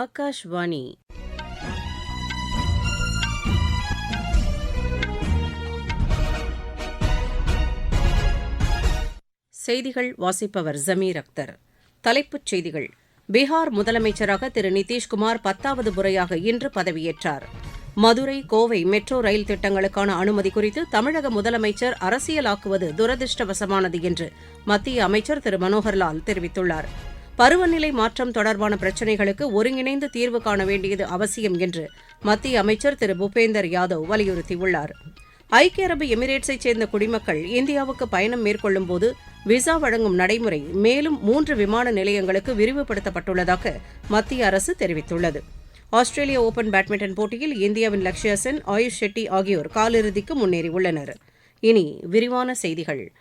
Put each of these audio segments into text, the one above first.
ஆகாஷ்வாணி. செய்திகள் வாசிப்பவர் ஜமீர் அக்தர். தலைப்புச் செய்திகள். பீகார் முதலமைச்சராக திரு நிதிஷ்குமார் பத்தாவது முறையாக இன்று பதவியேற்றார். மதுரை கோவை மெட்ரோ ரயில் திட்டங்களுக்கான அனுமதி குறித்து தமிழக முதலமைச்சர் அரசியலாக்குவது துரதிருஷ்டவசமானது என்று மத்திய அமைச்சர் திரு மனோகர்லால் தெரிவித்துள்ளார். பருவநிலை மாற்றம் தொடர்பான பிரச்சினைகளுக்கு ஒருங்கிணைந்து தீர்வு காண வேண்டியது அவசியம் என்று மத்திய அமைச்சர் திரு பூபேந்தர் யாதவ் வலியுறுத்தியுள்ளார். ஐக்கிய அரபு எமிரேட்ஸைச் சேர்ந்த குடிமக்கள் இந்தியாவுக்கு பயணம் மேற்கொள்ளும்போது விசா வழங்கும் நடைமுறை மேலும் மூன்று விமான நிலையங்களுக்கு விரிவுபடுத்தப்பட்டுள்ளதாக மத்திய அரசு தெரிவித்துள்ளது. ஆஸ்திரேலிய ஓபன் பேட்மிண்டன் போட்டியில் இந்தியாவின் லக்ஷயா சென் ஆயுஷ் ஷெட்டி ஆகியோர் காலிறுதிக்கு முன்னேறியுள்ளனர். இனி விரிவான செய்திகள்.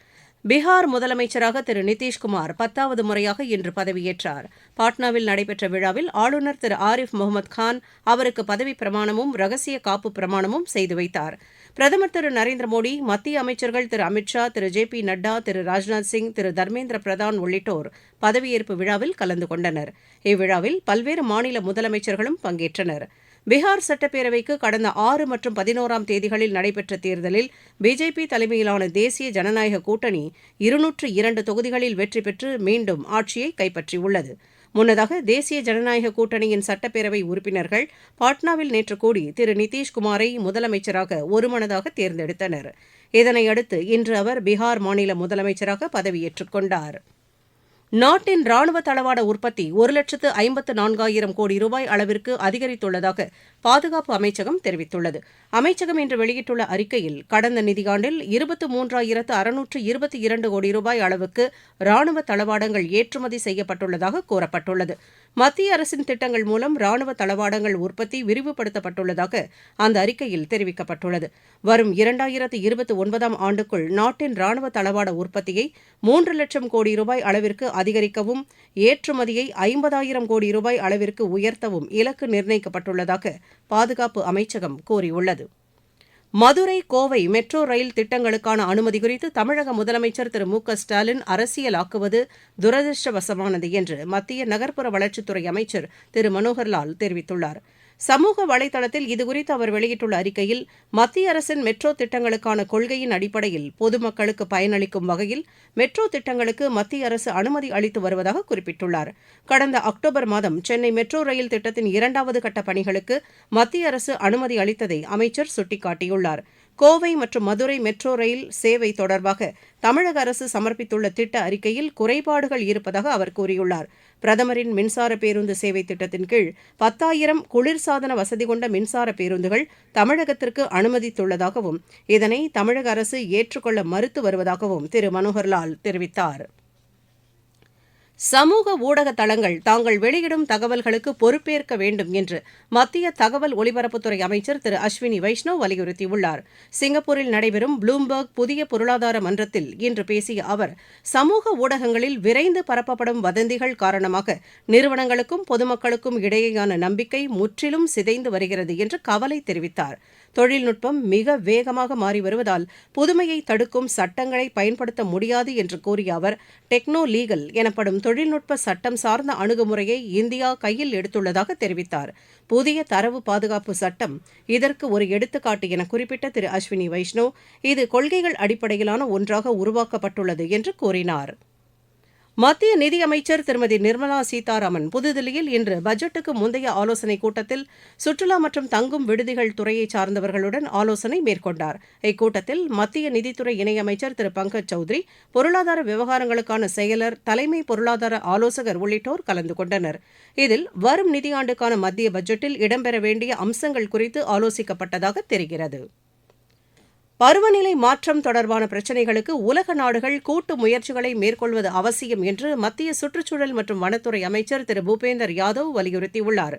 பீகார் முதலமைச்சராக திரு நிதிஷ்குமார் பத்தாவது முறையாக இன்று பதவியேற்றார். பாட்னாவில் நடைபெற்ற விழாவில் ஆளுநர் திரு ஆரிஃப் முகமது கான் அவருக்கு பதவிப் பிரமாணமும் ரகசிய காப்பு பிரமாணமும் செய்து வைத்தார். பிரதமர் திரு நரேந்திர மோடி மத்திய அமைச்சர்கள் திரு அமித் ஷா திரு ஜே பி நட்டா திரு ராஜ்நாத் சிங் திரு தர்மேந்திர பிரதான் உள்ளிட்டோர் பதவியேற்பு விழாவில் கலந்து கொண்டனர். இவ்விழாவில் பல்வேறு மாநில முதலமைச்சர்களும் பங்கேற்றனர். பீகார் சட்டப்பேரவைக்கு கடந்த ஆறு மற்றும் பதினோராம் தேதிகளில் நடைபெற்ற தேர்தலில் பிஜேபி தலைமையிலான தேசிய ஜனநாயக கூட்டணி இருநூற்று இரண்டு தொகுதிகளில் வெற்றி பெற்று மீண்டும் ஆட்சியை கைப்பற்றியுள்ளது. முன்னதாக தேசிய ஜனநாயக கூட்டணியின் சட்டப்பேரவை உறுப்பினர்கள் பாட்னாவில் நேற்று கூடி திரு நிதிஷ்குமாரை முதலமைச்சராக ஒருமனதாக தேர்ந்தெடுத்தனர். இதனையடுத்து இன்று அவர் பீகார் மாநில முதலமைச்சராக பதவியேற்றுக் கொண்டாா் நாட்டின் ராணுவ தளவாட உற்பத்தி ஒரு லட்சத்து ஐம்பத்து நான்காயிரம் கோடி ரூபாய் அளவிற்கு அதிகரித்துள்ளதாக பாதுகாப்பு அமைச்சகம் தெரிவித்துள்ளது. அமைச்சகம் இன்று வெளியிட்டுள்ள அறிக்கையில் கடந்த நிதியாண்டில் இருபத்து மூன்றாயிரத்து அறுநூற்று இருபத்தி இரண்டு கோடி ரூபாய் அளவுக்கு ராணுவ தளவாடங்கள் ஏற்றுமதி செய்யப்பட்டுள்ளதாக கூறப்பட்டுள்ளது. மத்திய அரசின் திட்டங்கள் மூலம் ராணுவ தளவாடங்கள் உற்பத்தி விரிவுபடுத்தப்பட்டுள்ளதாக அந்த அறிக்கையில் தெரிவிக்கப்பட்டுள்ளது. வரும் இரண்டாயிரத்து இருபத்தி ஒன்பதாம் ஆண்டுக்குள் நாட்டின் ராணுவ தளவாட உற்பத்தியை மூன்று லட்சம் கோடி ரூபாய் அளவிற்கு அதிகரிக்கவும் ஏற்றுமதியை ஐம்பதாயிரம் கோடி ரூபாய் அளவிற்கு உயர்த்தவும் இலக்கு நிர்ணயிக்கப்பட்டுள்ளதாக பாதுகாப்பு அமைச்சகம் கூறியுள்ளது. மதுரை கோவை மெட்ரோ ரயில் திட்டங்களுக்கான அனுமதி குறித்து தமிழக முதலமைச்சர் திரு. மு. க. ஸ்டாலின் அரசியலாக்குவது துரதிருஷ்டவசமானது என்று மத்திய நகர்ப்புற வளர்ச்சித்துறை அமைச்சர் திரு. மனோகர்லால் தெரிவித்துள்ளார். சமூக வலைதளத்தில் இதுகுறித்து அவர் வெளியிட்டுள்ள அறிக்கையில் மத்திய அரசின் மெட்ரோ திட்டங்களுக்கான கொள்கையின் அடிப்படையில் பொதுமக்களுக்கு பயனளிக்கும் வகையில் மெட்ரோ திட்டங்களுக்கு மத்திய அரசு அனுமதி அளித்து வருவதாக குறிப்பிட்டுள்ளார். கடந்த அக்டோபர் மாதம் சென்னை மெட்ரோ ரயில் திட்டத்தின் இரண்டாவது கட்ட பணிகளுக்கு மத்திய அரசு அனுமதி அளித்ததை அமைச்சர் சுட்டிக்காட்டியுள்ளார். கோவை மற்றும் மதுரை மெட்ரோ ரயில் சேவை தொடர்பாக தமிழக அரசு சமர்ப்பித்துள்ள திட்ட அறிக்கையில் குறைபாடுகள் இருப்பதாக அவர் கூறியுள்ளார். பிரதமரின் மின்சார பேருந்து சேவை திட்டத்தின் கீழ் பத்தாயிரம் குளிர்சாதன வசதி கொண்ட மின்சார பேருந்துகள் தமிழகத்திற்கு அனுமதித்துள்ளதாகவும் இதனை தமிழக அரசு ஏற்றுக்கொள்ள மறுத்து வருவதாகவும் திரு. மனோகர்லால் தெரிவித்தார். சமூக ஊடக தளங்கள் தாங்கள் வெளியிடும் தகவல்களுக்கு பொறுப்பேற்க வேண்டும் என்று மத்திய தகவல் ஒலிபரப்புத்துறை அமைச்சர் திரு அஸ்வினி வைஷ்ணவ் வலியுறுத்தியுள்ளார். சிங்கப்பூரில் நடைபெறும் ப்ளூம்பர்க் புதிய பொருளாதார மன்றத்தில் இன்று பேசிய அவர் சமூக ஊடகங்களில் விரைந்து பரப்பப்படும் வதந்திகள் காரணமாக நிறுவனங்களுக்கும் பொதுமக்களுக்கும் இடையேயான நம்பிக்கை முற்றிலும் சிதைந்து வருகிறது என்று கவலை தெரிவித்தார். தொழில்நுட்பம் மிக வேகமாக மாறி வருவதால் புதுமையை தடுக்கும் சட்டங்களை பயன்படுத்த முடியாது என்று கூறிய அவர் டெக்னோ லீகல் எனப்படும் தொழில்நுட்ப சட்டம் சார்ந்த அணுகுமுறையை இந்தியா கையில் எடுத்துள்ளதாக தெரிவித்தார். புதிய தரவு பாதுகாப்பு சட்டம் இதற்கு ஒரு எடுத்துக்காட்டு என குறிப்பிட்ட திரு. அஸ்வினி வைஷ்ணவ் இது கொள்கைகள் அடிப்படையிலான ஒன்றாக உருவாக்கப்பட்டுள்ளது என்று கூறினார். மத்திய நிதியமைச்சர் திருமதி நிர்மலா சீதாராமன் புதுதில்லியில் இன்று பட்ஜெட்டுக்கு முந்தைய ஆலோசனைக் கூட்டத்தில் சுற்றுலா மற்றும் தங்கும் விடுதிகள் துறையைச் சார்ந்தவர்களுடன் ஆலோசனை மேற்கொண்டார். இக்கூட்டத்தில் மத்திய நிதித்துறை இணையமைச்சர் திரு பங்கஜ் சௌத்ரி பொருளாதார விவகாரங்களுக்கான செயலர் தலைமை பொருளாதார ஆலோசகர் உள்ளிட்டோர் கலந்து கொண்டனர். இதில் வரும் நிதியாண்டுக்கான மத்திய பட்ஜெட்டில் இடம்பெற வேண்டிய அம்சங்கள் குறித்து ஆலோசிக்கப்பட்டதாக தெரிகிறது. பருவநிலை மாற்றம் தொடர்பான பிரச்சினைகளுக்கு உலக நாடுகள் கூட்டு முயற்சிகளை மேற்கொள்வது அவசியம் என்று மத்திய சுற்றுச்சூழல் மற்றும் வனத்துறை அமைச்சர் திரு பூபேந்தர் யாதவ் வலியுறுத்தியுள்ளார்.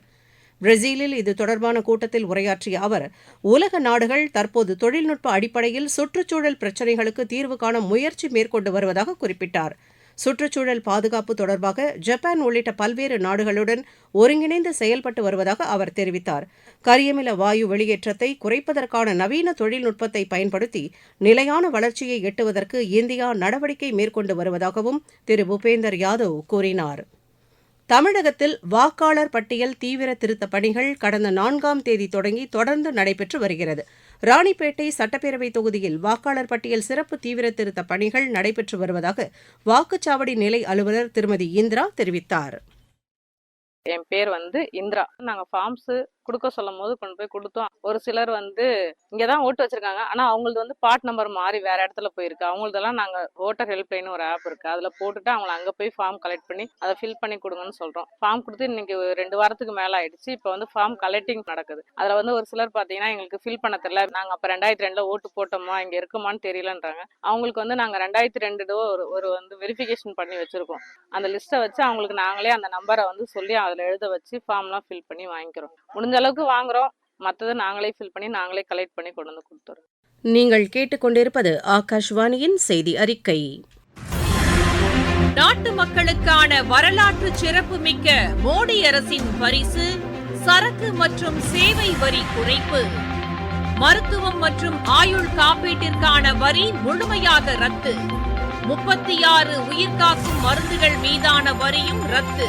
பிரேசிலில் இது தொடர்பான கூட்டத்தில் உரையாற்றிய அவர் உலக நாடுகள் தற்போது தொழில்நுட்ப அடிப்படையில் சுற்றுச்சூழல் பிரச்சினைகளுக்கு தீர்வு காண முயற்சி மேற்கொண்டு வருவதாக குறிப்பிட்டார். சுற்றுச்சூழல் பாதுகாப்பு தொடர்பாக ஜப்பான் உள்ளிட்ட பல்வேறு நாடுகளுடன் ஒருங்கிணைந்து செயல்பட்டு வருவதாக அவர் தெரிவித்தார். கரியமில வாயு வெளியேற்றத்தை குறைப்பதற்கான நவீன தொழில்நுட்பத்தை பயன்படுத்தி நிலையான வளர்ச்சியை எட்டுவதற்கு இந்தியா நடவடிக்கை மேற்கொண்டு வருவதாகவும் திரு பூபேந்தர் யாதவ் கூறினார். தமிழகத்தில் வாக்காளர் பட்டியல் தீவிர திருத்தப் பணிகள் கடந்த நான்காம் தேதி தொடங்கி தொடர்ந்து நடைபெற்று வருகிறது. ராணிப்பேட்டை சட்டப்பேரவை தொகுதியில் வாக்காளர் பட்டியல் சிறப்பு தீவிர திருத்த பணிகள் நடைபெற்று வருவதாக வாக்குச்சாவடி நிலை அலுவலர் திருமதி இந்திரா தெரிவித்தார். என் பேர் வந்து இந்திரா. நாங்க ஃபார்ம்ஸு கொடுக்க சொல்லும் போது கொண்டு போய் கொடுத்தோம். ஒரு சிலர் வந்து இங்கே தான் ஓட்டு வச்சிருக்காங்க. ஆனால் அவங்களது வந்து பார்ட் நம்பர் மாறி வேற இடத்துல போயிருக்கு. அவங்களதெல்லாம் நாங்கள் ஓட்டர் ஹெல்ப்லைன் ஒரு ஆப் இருக்கு. அதில் போட்டுட்டு அவங்கள அங்கே போய் ஃபார்ம் கலெக்ட் பண்ணி அதை ஃபில் பண்ணி கொடுங்கன்னு சொல்கிறோம் ஃபார்ம் கொடுத்து இன்னைக்கு ரெண்டு வாரத்துக்கு மேலே ஆயிடுச்சு. இப்போ வந்து ஃபார்ம் கலெக்டிங் நடக்குது. அதில் வந்து ஒரு சிலர் பார்த்தீங்கன்னா எங்களுக்கு ஃபில் பண்ண தெரியல. நாங்கள் அப்போ ரெண்டாயிரத்தி ரெண்டில் ஓட்டு போட்டோமா இங்கே இருக்குமான்னு தெரியலன்றாங்க. அவங்களுக்கு வந்து நாங்கள் ரெண்டாயிரத்தி ரெண்டு ஒரு ஒரு வந்து வெரிஃபிகேஷன் பண்ணி வச்சிருக்கோம். அந்த லிஸ்ட்டை வச்சு அவங்களுக்கு நாங்களே அந்த நம்பரை வந்து சொல்லி அதில் எழுத வச்சு ஃபார்ம்லாம் ஃபில் பண்ணி வாங்கிக்கிறோம். முடிஞ்ச அளவுக்கு வாங்குறோம். மற்றதை நாங்களே ஃபில் பண்ணி நாங்களே கலெக்ட் பண்ணி கொண்டு வந்து கொடுத்துறோம். நீங்கள் கேட்டுக்கொண்டிருப்பது ஆகாஷ்வாணியின் செய்தி அறிக்கை. நாட்டு மக்களுக்கான வரலாற்று சிறப்புமிக்க மோடி அரசின் பரிசு சரக்கு மற்றும் சேவை வரி குறைப்பு. மருத்துவம் மற்றும் ஆயுள் காப்பீட்டிற்கான வரி முழுமையாக ரத்து. முப்பத்தி ஆறு உயிர்காக்கும் மருந்துகள் மீதான வரியும் ரத்து.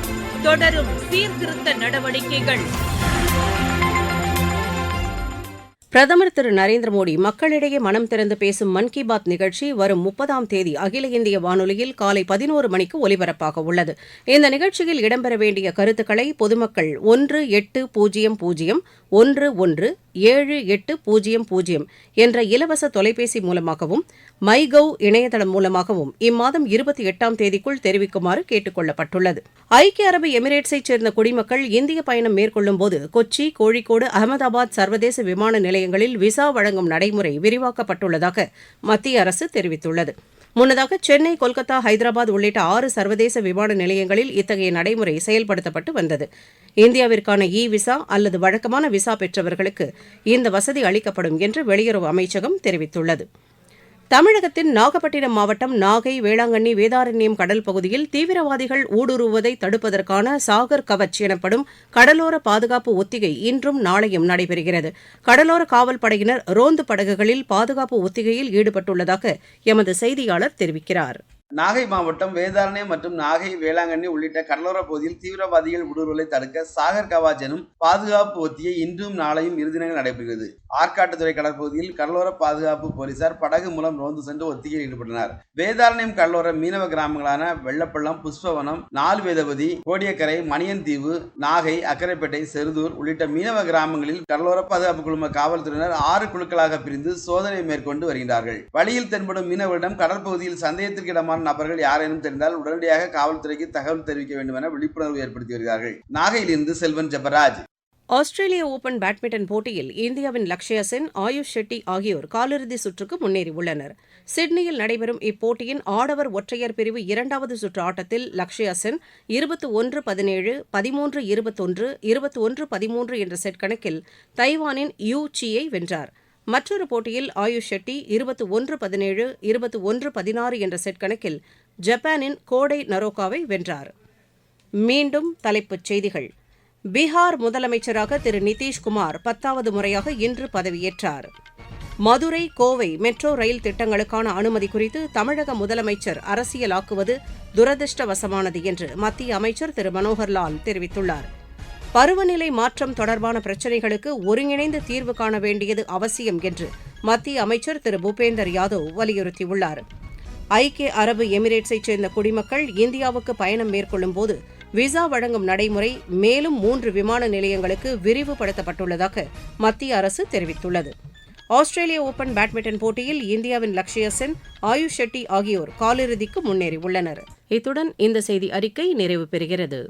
தொடரும் சீர்திருத்த நடவடிக்கைகள். பிரதமர் திரு நரேந்திர மோடி மக்களிடையே மனம் திறந்து பேசும் மன் கி பாத் நிகழ்ச்சி வரும் முப்பதாம் தேதி அகில இந்திய வானொலியில் காலை பதினோரு மணிக்கு ஒலிபரப்பாக உள்ளது. இந்த நிகழ்ச்சியில் இடம்பெற வேண்டிய கருத்துக்களை பொதுமக்கள் ஒன்று எட்டு பூஜ்ஜியம் பூஜ்ஜியம் ஒன்று ஒன்று ஏழு எட்டு பூஜ்ஜியம் பூஜ்ஜியம் என்ற இலவச தொலைபேசி மூலமாகவும் மை கவ் இணையதளம் மூலமாகவும் இம்மாதம் இருபத்தி எட்டாம் தேதிக்குள் தெரிவிக்குமாறு கேட்டுக் கொள்ளப்பட்டுள்ளது. ஐக்கிய அரபு எமிரேட்ஸைச் சேர்ந்த குடிமக்கள் இந்திய பயணம் மேற்கொள்ளும்போது கொச்சி கோழிக்கோடு அகமதாபாத் சர்வதேச விமான நிலையங்களில் விசா வழங்கும் நடைமுறை விரிவாக்கப்பட்டுள்ளதாக மத்திய அரசு தெரிவித்துள்ளது. முன்னதாக சென்னை கொல்கத்தா ஹைதராபாத் உள்ளிட்ட ஆறு சர்வதேச விமான நிலையங்களில் இத்தகைய நடைமுறை செயல்படுத்தப்பட்டு வந்தது. இந்தியாவிற்கான இ விசா அல்லது வழக்கமான விசா பெற்றவர்களுக்கு இந்த வசதி அளிக்கப்படும் என்று வெளியுறவு அமைச்சகம் தெரிவித்துள்ளது. தமிழகத்தின் நாகப்பட்டினம் மாவட்டம் நாகை வேளாங்கண்ணி வேதாரண்யம் கடல் பகுதியில் தீவிரவாதிகள் ஊடுருவுவதை தடுப்பதற்கான சாகர் கவச் எனப்படும் கடலோர பாதுகாப்பு ஒத்திகை இன்றும் நாளையும் நடைபெறுகிறது. கடலோர காவல் படையினர் ரோந்து படகுகளில் பாதுகாப்பு ஒத்திகையில் ஈடுபட்டுள்ளதாக எமது செய்தியாளர் தெரிவிக்கிறார். நாகை மாவட்டம் வேதாரணை மற்றும் நாகை வேளாங்கண்ணி உள்ளிட்ட கடலோர பகுதியில் தீவிரவாதிகள் ஊடுருவலை தடுக்க சாகர் கவாஜ் எனும் பாதுகாப்பு ஒத்திகை இன்றும் நாளையும் இறுதினங்கள் நடைபெறுகிறது. ஆற்காட்டுத்துறை கடற்பகுதியில் கடலோர பாதுகாப்பு போலீசார் படகு மூலம் ரோந்து சென்று ஒத்திகையில் ஈடுபட்டனர். வேதாரண்யம் கடலோர மீனவ கிராமங்களான வெள்ளப்பள்ளம் புஷ்பவனம் நால்வேதபதி கோடியக்கரை மணியன் தீவு நாகை அக்கரைப்பேட்டை செருதூர் உள்ளிட்ட மீனவ கிராமங்களில் கடலோர பாதுகாப்பு குழும காவல்துறையினர் ஆறு குழுக்களாக பிரிந்து சோதனை மேற்கொண்டு வருகின்றார்கள். வழியில் தென்படும் மீனவர்களிடம் கடற்பகுதியில் சந்தேகத்திற்கு இடமான சந்தேகத்திற்கிடமான நபர்கள் யாரேனும் தெரிந்தால் உடனடியாக காவல்துறைக்கு தகவல் தெரிவிக்க வேண்டும் என விழிப்புணர்வு ஏற்படுத்தி வருகிறார்கள். நாகையிலிருந்து செல்வன் ஜெபராஜ். ஆஸ்திரேலிய ஓபன் பேட்மிண்டன் போட்டியில் இந்தியாவின் லக்ஷயா சென் ஆயுஷ் ஷெட்டி ஆகியோர் காலிறுதி சுற்றுக்கு முன்னேறியுள்ளனர் சிட்னியில் நடைபெறும் இப்போட்டியின் ஆடவர் ஒற்றையர் பிரிவு இரண்டாவது சுற்று ஆட்டத்தில் லக்ஷயா சென் இருபத்தி ஒன்று பதினேழு பதிமூன்று இருபத்தொன்று இருபத்தி ஒன்று பதிமூன்று என்ற செட் கணக்கில் தைவானின் யூ சியை வென்றார். மற்றொரு போட்டியில் ஆயுஷ் ஷெட்டி இருபத்து ஒன்று பதினேழு இருபத்து ஒன்று பதினாறு என்ற செட் கணக்கில் ஜப்பானின் கோடை நரோகாவை வென்றார். மீண்டும் தலைப்புச் செய்திகள். பீகார் முதலமைச்சராக திரு நிதிஷ்குமார் பத்தாவது முறையாக இன்று பதவியேற்றார். மதுரை கோவை மெட்ரோ ரயில் திட்டங்களுக்கான அனுமதி குறித்து தமிழக முதலமைச்சர் அரசியலாக்குவது துரதிருஷ்டவசமானது என்று மத்திய அமைச்சர் திரு மனோகர்லால் தெரிவித்துள்ளார். பருவநிலை மாற்றம் தொடர்பான பிரச்சினைகளுக்கு ஒருங்கிணைந்து தீர்வு காண வேண்டியது அவசியம் என்று மத்திய அமைச்சர் திரு பூபேந்தர் யாதவ் வலியுறுத்தியுள்ளார். ஐக்கிய அரபு எமிரேட்ஸைச் சேர்ந்த குடிமக்கள் இந்தியாவுக்கு பயணம் மேற்கொள்ளும்போது விசா வழங்கும் நடைமுறை மேலும் மூன்று விமான நிலையங்களுக்கு விரிவுபடுத்தப்பட்டுள்ளதாக மத்திய அரசு தெரிவித்துள்ளது. ஆஸ்திரேலிய ஓபன் பேட்மிண்டன் போட்டியில் இந்தியாவின் லக்ஷயா சென் ஆயுஷ் ஷெட்டி ஆகியோர் காலிறுதிக்கு முன்னேறியுள்ளனர். இத்துடன் இந்த செய்தி அறிக்கை நிறைவு பெறுகிறது.